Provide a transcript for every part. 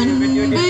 Sunday.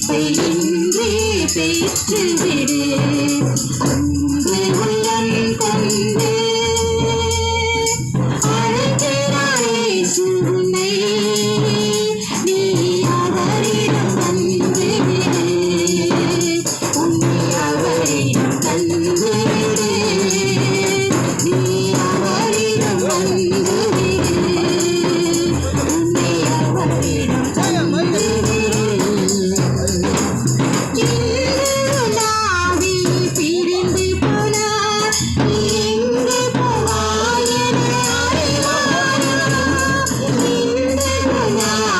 நட்பை என்றே பெற்றுவிடு. அன்பு உள்ளம் கொண்டு. அழைக்கிறாரே சுனை நீ அவரிடம் வந்துவிடு นา